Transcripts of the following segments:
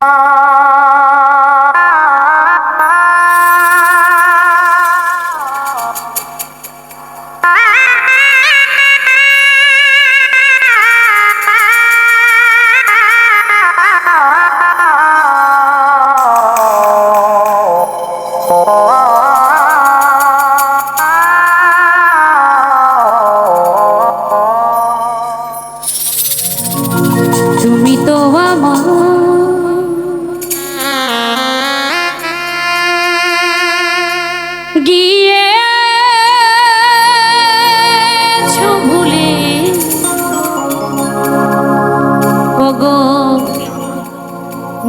তুমি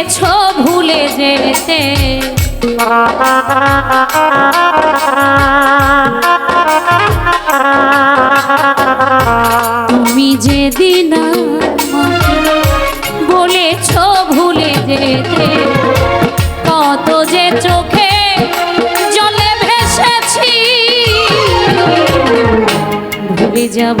বলেছ ভুলে যেতে? তুমি যেদিন বলেছ ভুলে যেতে, কত যে চোখে জলে ভেসেছি, ভুলে যাব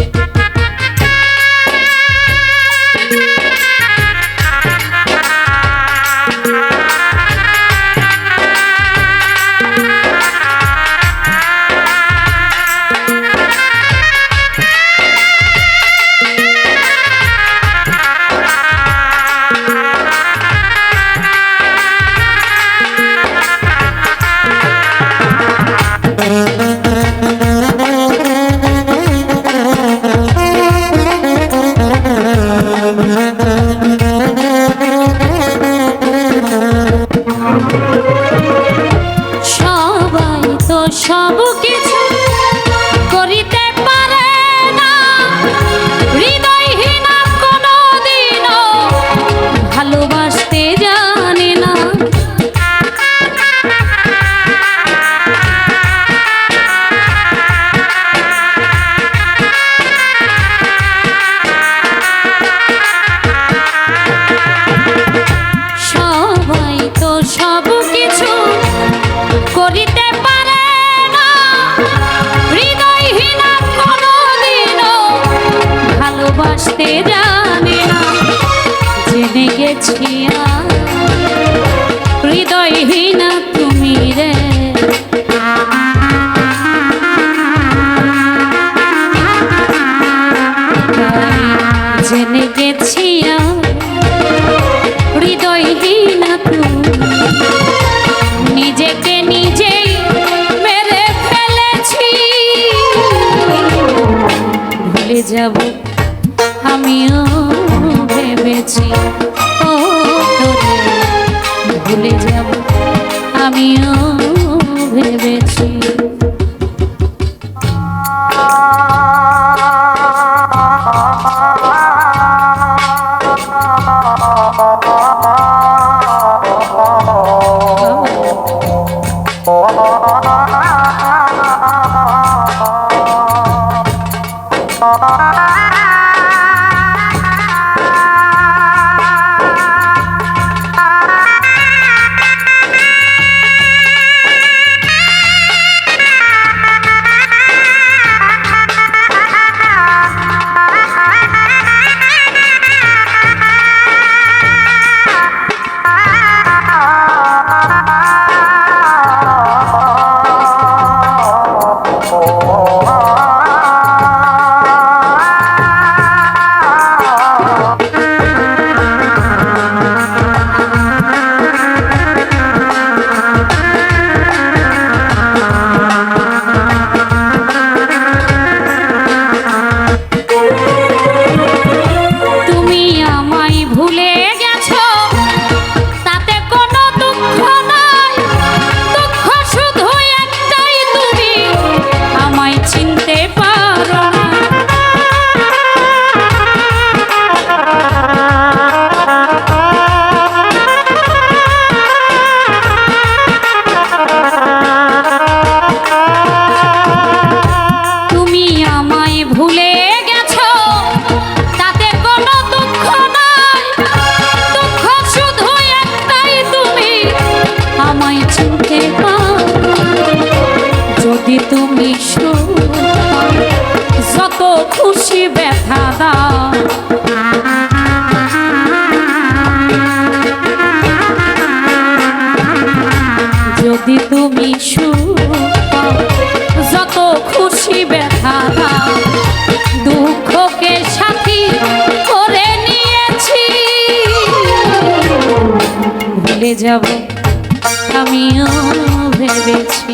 i'm Thank you. ভালোবাসতে জানে না। জেনে গেছি হৃদয়হীনা তুমি রে। জেনে গেছি হৃদয়হীনা তুমি। নিজেকে নিজেই মেরে ফেলেছি। যাব গেছি ও তোরে ভুলে যাব আমিও ভেবেছি। Oh, সুখ যত খুশি ব্যথা দাও। যদি তুমি সুখ যত খুশি ব্যথা দাও। দুঃখকে সাথী করে নিয়েছি। ভুলে যাব, আমিও ভেবেছি।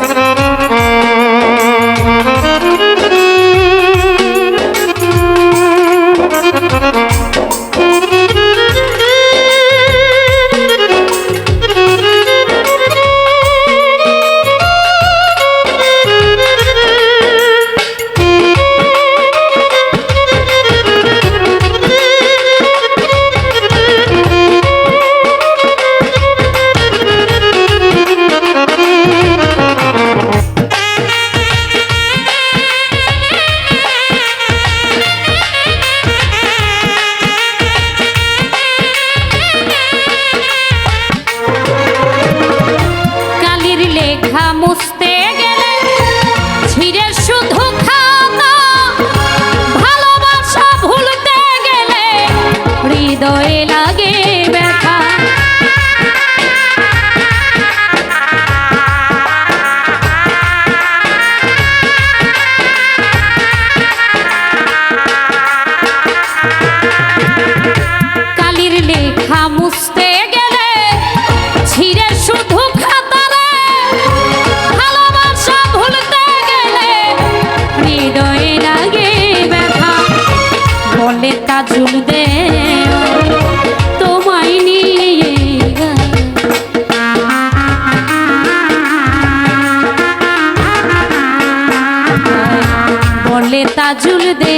তাজুল দে,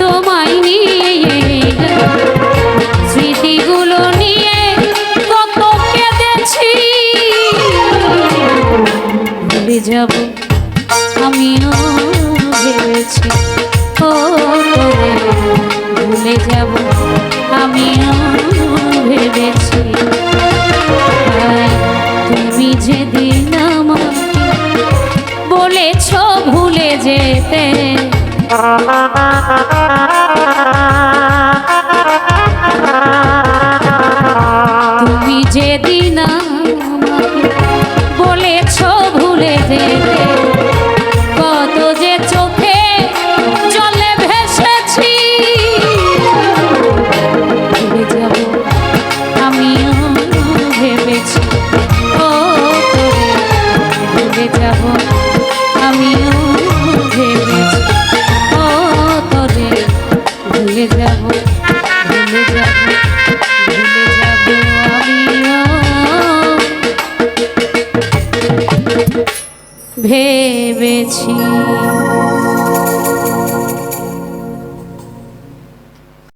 তোমায় নিয়ে স্মৃতিগুলো নিয়ে কত কেঁদেছি। ভুলে যাব আমিও ভেবেছি। ও, ভুলে যাব আমিও যেতে। ভেবেছি